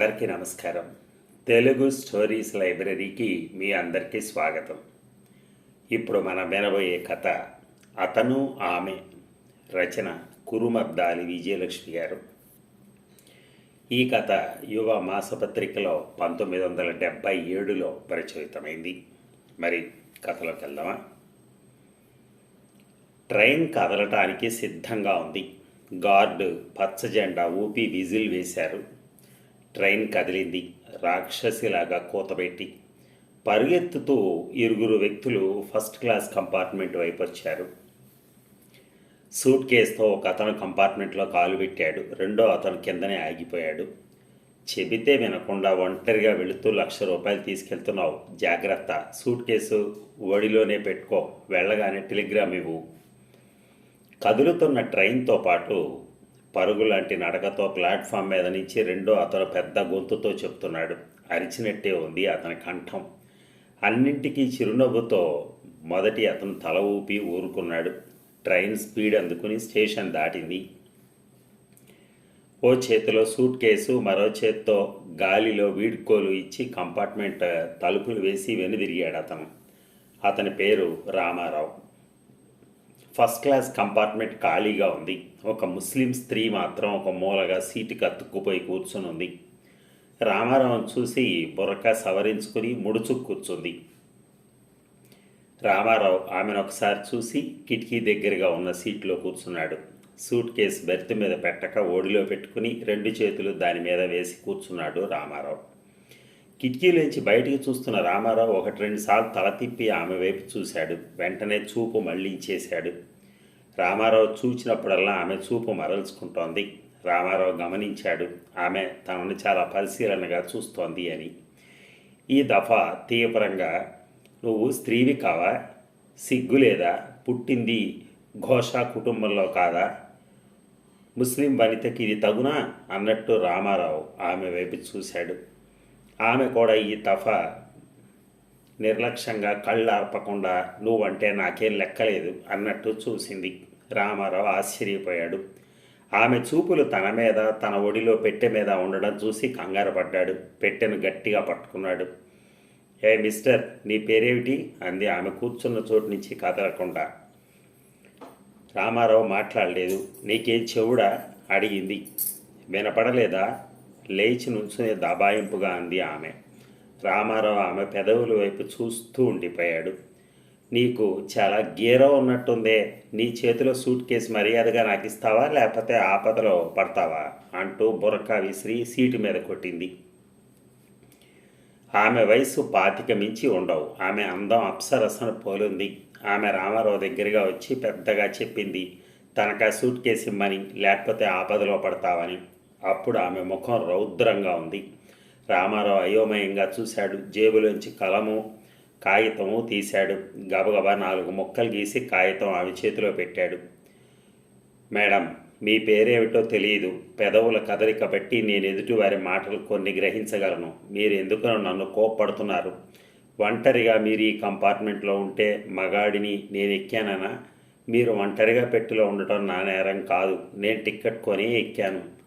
అందరికీ నమస్కారం. తెలుగు స్టోరీస్ లైబ్రరీకి మీ అందరికీ స్వాగతం. ఇప్పుడు మనం వినబోయే కథ అతను ఆమె రచన కురుమద్దాలి విజయలక్ష్మి గారు. ఈ కథ యువ మాసపత్రికలో పంతొమ్మిది వందల డెబ్భై ఏడులో ప్రచురితమైంది. మరి కథలోకి వెళ్దామా? ట్రైన్ కదలటానికి సిద్ధంగా ఉంది. గార్డు పచ్చ జెండా ఊపి విజిల్ వేశారు. ట్రైన్ కదిలింది. రాక్షసిలాగా కూతబెట్టి పరుగెత్తుతూ ఇరుగురు వ్యక్తులు ఫస్ట్ క్లాస్ కంపార్ట్మెంట్ వైపు వచ్చారు సూట్ కేసుతో ఒక అతను కంపార్ట్మెంట్లో కాలు పెట్టాడు. రెండో అతను కిందనే ఆగిపోయాడు. చెబితే వినకుండా ఒంటరిగా వెళుతూ లక్ష రూపాయలు తీసుకెళ్తున్నావు. జాగ్రత్త. సూట్ కేసు ఒడిలోనే పెట్టుకో. వెళ్ళగానే టెలిగ్రామ్ ఇవ్వు. కదులుతున్న ట్రైన్తో పాటు పరుగు లాంటి నడకతో ప్లాట్ఫామ్ మీద నుంచి రెండో అతను పెద్ద గొంతుతో చెప్తున్నాడు. అరిచినట్టే ఉంది అతని కంఠం. అన్నింటికీ చిరునవ్వుతో మొదటి అతను తల ఊపి ఊరుకున్నాడు. ట్రైన్ స్పీడ్ అందుకుని స్టేషన్ దాటింది. ఓ చేతిలో సూట్ కేసు మరో చేత్తో గాలిలో వీడ్కోలు ఇచ్చి కంపార్ట్మెంట్ తలుపులు వేసి వెనుదిరిగాడు అతను. అతని పేరు రామారావు. ఫస్ట్ క్లాస్ కంపార్ట్మెంట్ ఖాళీగా ఉంది. ఒక ముస్లిం స్త్రీ మాత్రం ఒక మూలగా సీటుకి అతుక్కుపోయి కూర్చుని ఉంది. రామారావును చూసి బుర్రక సవరించుకుని ముడుచు కూర్చుంది. రామారావు ఆమెను ఒకసారి చూసి కిటికీ దగ్గరగా ఉన్న సీట్లో కూర్చున్నాడు. సూట్ కేసు బెర్త్ మీద పెట్టక ఓడిలో పెట్టుకుని రెండు చేతులు దాని మీద వేసి కూర్చున్నాడు రామారావు. కిటికీలోంచి బయటికి చూస్తున్న రామారావు ఒకటి రెండు సార్లు తల తిప్పి ఆమె వైపు చూశాడు. వెంటనే చూపు మళ్ళించేశాడు రామారావు చూచినప్పుడల్లా ఆమె చూపు మరల్చుకుంటోంది. రామారావు గమనించాడు. ఆమె తనను చాలా పరిశీలనగా చూస్తోంది అని. ఈ దఫా తీవ్రంగా నువ్వు స్త్రీవి కావా? సిగ్గు లేదా? పుట్టింది ఘోషా కుటుంబంలో కాదా? ముస్లిం వనితకి ఇది తగునా? అన్నట్టు రామారావు ఆమె వైపు చూశాడు. ఆమె కూడా ఈ తఫా నిర్లక్ష్యంగా కళ్ళు ఆర్పకుండా నువ్వంటే నాకేం లెక్కలేదు అన్నట్టు చూసింది. రామారావు ఆశ్చర్యపోయాడు. ఆమె చూపులు తన మీద తన ఒడిలో పెట్టె మీద ఉండడం చూసి కంగారు పడ్డాడు. పెట్టెను గట్టిగా పట్టుకున్నాడు. ఏ మిస్టర్ నీ పేరేమిటి? అంది ఆమె కూర్చున్న చోటు నుంచి కదలకుండా. రామారావు మాట్లాడలేదు. నీకేం చెవుడా? అడిగింది. వినపడలేదా? లేచి నుంచునే దబాయింపుగా అంది ఆమె. రామారావు ఆమె పెదవుల వైపు చూస్తూ ఉండిపోయాడు. నీకు చాలా గీర ఉన్నట్టుందే నీ చేతిలో సూట్ కేసు మర్యాదగా నాకు ఇస్తావా లేకపోతే ఆపదలో పడతావా? అంటూ బుర్రక విసిరి సీటు మీద కొట్టింది. ఆమె వయసు పాతిక మించి ఉండవు. ఆమె అందం అప్సరసన పోలుంది. ఆమె రామారావు దగ్గరగా వచ్చి పెద్దగా చెప్పింది తనకా సూట్ కేసు ఇమ్మని లేకపోతే ఆపదలో పడతావని. అప్పుడు ఆమె ముఖం రౌద్రంగా ఉంది. రామారావు అయోమయంగా చూశాడు. జేబులోంచి కలము కాగితము తీశాడు. గబగబా నాలుగు ముక్కలు గీసి కాగితం ఆమె చేతిలో పెట్టాడు. మేడం మీ పేరేమిటో తెలియదు పెదవుల కదలిక బట్టి నేను ఎదుటివారి మాటలు కొన్ని గ్రహించగలను. మీరు ఎందుకు నన్ను కోప్పడుతున్నారు. ఒంటరిగా మీరు ఈ కంపార్ట్మెంట్లో ఉంటే మగాడిని నేను ఎక్కాననా? మీరు ఒంటరిగా పెట్టిలో ఉండటం నా నేరం కాదు. నేను టిక్కెట్ కొని ఎక్కాను.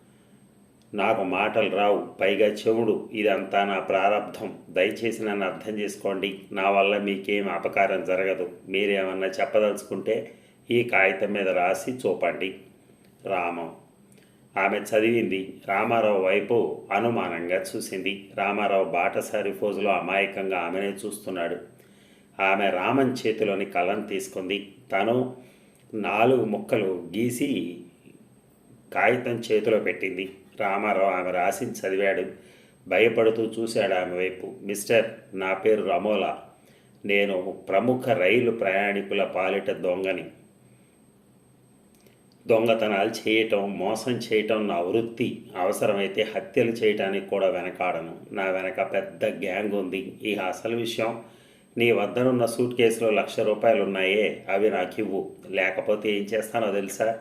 నాకు మాటలు రావు పైగా చెవుడు. ఇదంతా నా ప్రారంధం దయచేసి నన్ను అర్థం చేసుకోండి. నా వల్ల మీకేం అపకారం జరగదు. మీరేమన్నా చెప్పదలుచుకుంటే ఈ కాగితం మీద రాసి చూపండి. రామం. ఆమె చదివింది. రామారావు వైపు అనుమానంగా చూసింది. రామారావు బాటసారి ఫోజులో అమాయకంగా ఆమెనే చూస్తున్నాడు. ఆమె రామన్ చేతిలోని కలం తీసుకుంది. తను నాలుగు ముక్కలు గీసి కాగితం చేతిలో పెట్టింది. రామారావు ఆమె రాసింది చదివాడు. భయపడుతూ చూశాడు ఆమె వైపు. మిస్టర్ నా పేరు రమోలా. నేను ప్రముఖ రైలు ప్రయాణికుల పాలిట దొంగని. దొంగతనాలు చేయటం మోసం చేయటం నా వృత్తి. అవసరమైతే హత్యలు చేయటానికి కూడా వెనకాడను. నా వెనక పెద్ద గ్యాంగ్ ఉంది. ఈ అసలు విషయం నీ వద్దనున్న సూట్ కేసులో లక్ష రూపాయలు ఉన్నాయే అవి నాకు ఇవ్వు లేకపోతే ఏం చేస్తానో తెలుసా?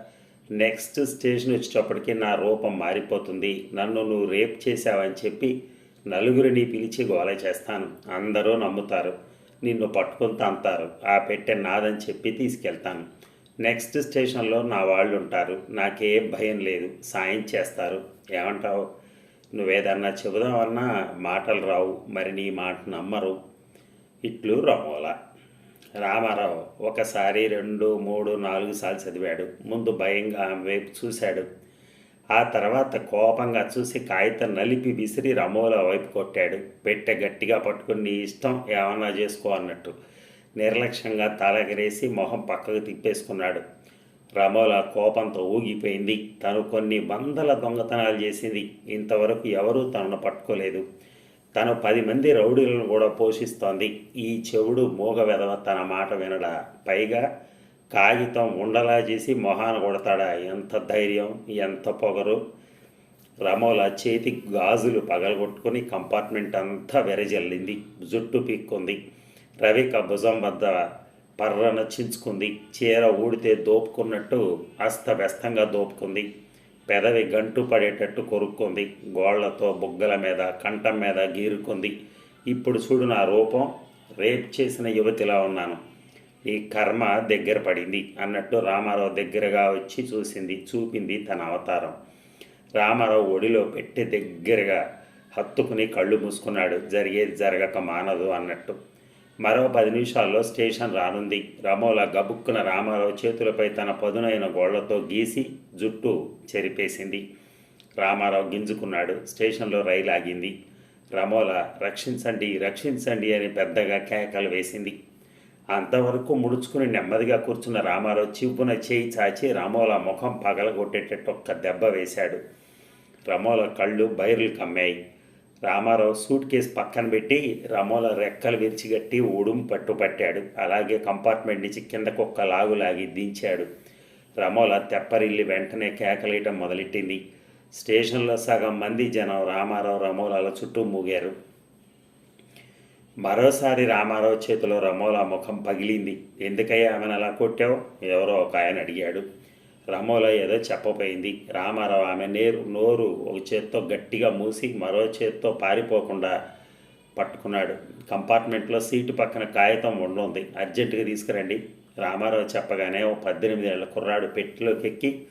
నెక్స్ట్ స్టేషన్ వచ్చేటప్పటికి నా రూపం మారిపోతుంది. నన్ను నువ్వు రేప్ చేశావని చెప్పి నలుగురిని పిలిచి గోల చేస్తాను. అందరూ నమ్ముతారు. నిన్ను పట్టుకుని తంతారు. ఆ పెట్టె నాదని చెప్పి తీసుకెళ్తాను. నెక్స్ట్ స్టేషన్లో నా వాళ్ళు ఉంటారు. నాకేం భయం లేదు. సాయం చేస్తారు. ఏమంటావు? నువ్వేదన్నా చెబుదామన్నా మాటలు రావు. మరి నీ మాట నమ్మరు. ఇట్లు రమోలా. రామారావు ఒకసారి రెండు మూడు నాలుగు సార్లు చదివాడు. ముందు భయంగా ఆమె వైపు చూశాడు. ఆ తర్వాత కోపంగా చూసి కాగితం నలిపి విసిరి రమోల వైపు కొట్టాడు. పెట్టె గట్టిగా పట్టుకుని నీ ఇష్టం ఏమన్నా చేసుకో అన్నట్టు నిర్లక్ష్యంగా తలగరేసి మొహం పక్కకు తిప్పేసుకున్నాడు. రమోల కోపంతో ఊగిపోయింది. తను కొన్ని వందల దొంగతనాలు చేసింది. ఇంతవరకు ఎవరూ తనను పట్టుకోలేదు. తను పది మంది రౌడీలను కూడా పోషిస్తోంది. ఈ చెవుడు మూగ తన మాట వినడా. పైగా కాగితం ఉండలా చేసి మొహాన కొడతాడా. ఎంత ధైర్యం ఎంత పొగరు. రమోల చేతి గాజులు పగలగొట్టుకుని కంపార్ట్మెంట్ అంతా వెరజల్లింది. జుట్టు పీక్కుంది. రవిక భుజం వద్ద పర్రన చించుకుంది చీర ఊడితే దోపుకున్నట్టు అస్తవ్యస్తంగా దోపుకుంది. పెదవి గంటు పడేటట్టు కొరుక్కుంది. గోళ్ళతో బుగ్గల మీద కంఠం మీద గీరుకుంది. ఇప్పుడు చూడు నా రూపం రేప్ చేసిన యువతిలా ఉన్నాను. ఈ కర్మ దగ్గర పడింది అన్నట్టు రామారావు దగ్గరగా వచ్చి చూసింది చూపింది తన అవతారం. రామారావు ఒడిలో పెట్టి దగ్గరగా హత్తుకుని కళ్ళు మూసుకున్నాడు. జరిగేది జరగక మానదు అన్నట్టు. మరో పది నిమిషాల్లో స్టేషన్ రానుంది. రమోల గబుక్కున రామారావు చేతులపై తన పదునైన గోళ్ళతో గీసి జుట్టు చెరిపేసింది. రామారావు గింజుకున్నాడు. స్టేషన్లో రైలు ఆగింది. రమోల రక్షించండి రక్షించండి అని పెద్దగా కేకలు వేసింది. అంతవరకు ముడుచుకుని నెమ్మదిగా కూర్చున్న రామారావు చివ్వున చేయి చాచి రమోల ముఖం పగలగొట్టేటట్టు ఒక్క దెబ్బ వేశాడు. రమోల కళ్ళు బైర్లు కమ్మాయి. రామారావు సూట్ కేసు పక్కన పెట్టి రమోల రెక్కలు విరిచిగట్టి ఉడుం పట్టుపట్టాడు. అలాగే కంపార్ట్మెంట్ నుంచి కిందకు ఒక్క లాగు లాగి దించాడు. రమోల తెప్పరిల్లి వెంటనే కేకలేయటం మొదలెట్టింది. స్టేషన్లో సగం మంది జనం రామారావు రమోలాల చుట్టూ మూగారు. మరోసారి రామారావు చేతిలో రమోల ముఖం పగిలింది. ఎందుకయ్యా ఆమెను అలా కొట్టావు? ఎవరో ఒక ఆయన అడిగాడు. రమోల ఏదో చెప్పపోయింది రామారావు ఆమె నేరు నోరు ఒక చేత్తో గట్టిగా మూసి మరో చేత్తో పారిపోకుండా పట్టుకున్నాడు. కంపార్ట్మెంట్లో సీటు పక్కన కాగితం ఉండుంది. అర్జెంటుగా తీసుకురండి. రామారావు చెప్పగానే ఓ పద్దెనిమిది ఏళ్ళ కుర్రాడు పెట్టిలోకి ఎక్కి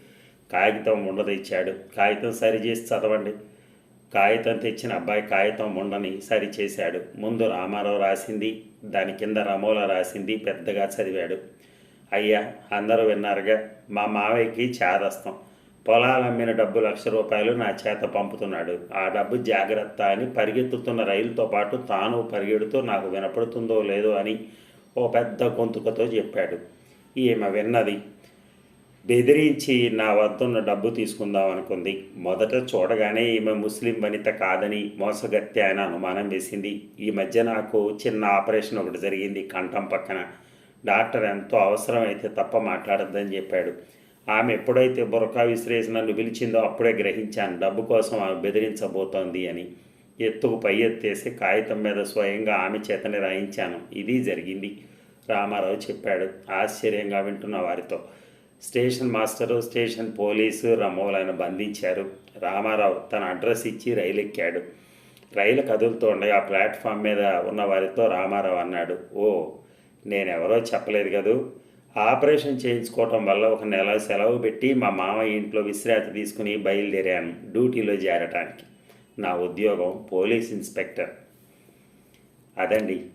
కాగితం ఉండదు ఇచ్చాడు కాగితం సరిచేసి చదవండి. కాగితం తెచ్చిన అబ్బాయి కాగితం ఉండని సరి చేశాడు. ముందు రామారావు రాసింది దాని కింద రమోల రాసింది పెద్దగా చదివాడు. అయ్యా అందరూ విన్నారుగా మా మావయ్యకి చేదస్తాం. పొలాలు అమ్మిన డబ్బు లక్ష రూపాయలు నా చేత పంపుతున్నాడు. ఆ డబ్బు జాగ్రత్త అని పరిగెత్తుతున్న రైలుతో పాటు తాను పరిగెడుతూ నాకు వినపడుతుందో లేదో అని ఓ పెద్ద గొంతుకతో చెప్పాడు. ఈమె విన్నది. బెదిరించి నా వద్దన్న డబ్బు తీసుకుందాం అనుకుంది. మొదట చూడగానే ఈమె ముస్లిం వనిత కాదని మోసగత్య అని అనుమానం వేసింది. ఈ మధ్య నాకు చిన్న ఆపరేషన్ ఒకటి జరిగింది కంఠం పక్కన. డాక్టర్ ఎంతో అవసరమైతే తప్ప మాట్లాడద్దని చెప్పాడు. ఆమె ఎప్పుడైతే బురకా విసిరేసి నన్ను పిలిచిందో అప్పుడే గ్రహించాను. డబ్బు కోసం ఆమె బెదిరించబోతోంది అని. ఎత్తుకు పై ఎత్తేసి కాగితం మీద స్వయంగా ఆమె చేతని రాయించాను. ఇది జరిగింది. రామారావు చెప్పాడు. ఆశ్చర్యంగా వింటున్న వారితో. స్టేషన్ మాస్టరు స్టేషన్ పోలీసు రమోలను బంధించారు. రామారావు తన అడ్రస్ ఇచ్చి రైలు ఎక్కాడు రైలు కదులుతుండగా ఆ ప్లాట్ఫామ్ మీద ఉన్న వారితో రామారావు అన్నాడు. ఓ నేనెవరో చెప్పలేదు కదూ? ఆపరేషన్ చేయించుకోవటం వల్ల ఒక నెల సెలవు పెట్టి మా మామయ్య ఇంట్లో విశ్రాంతి తీసుకుని బయలుదేరాను. డ్యూటీలో చేరటానికి. నా ఉద్యోగం పోలీస్ ఇన్స్పెక్టర్. అదండి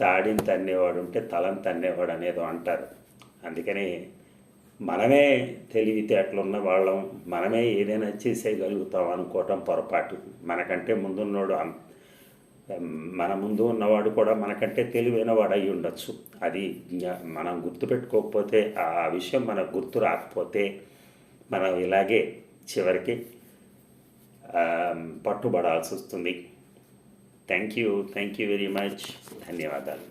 తాడిని తన్నేవాడు ఉంటే తలం తన్నేవాడు అనేదో అంటారు. అందుకని మనమే తెలివితేటలున్న వాళ్ళం మనమే ఏదైనా చేసేయగలుగుతాం అనుకోవటం పొరపాటు. మనకంటే ముందున్నోడు మన ముందు ఉన్నవాడు కూడా మనకంటే తెలివైన వాడు అయి ఉండొచ్చు. అది మనం గుర్తుపెట్టుకోకపోతే ఆ విషయం మనకు గుర్తు రాకపోతే మనం ఇలాగే చివరికి పట్టుబడాల్సి వస్తుంది thank you thank you very much ధన్యవాదాలు.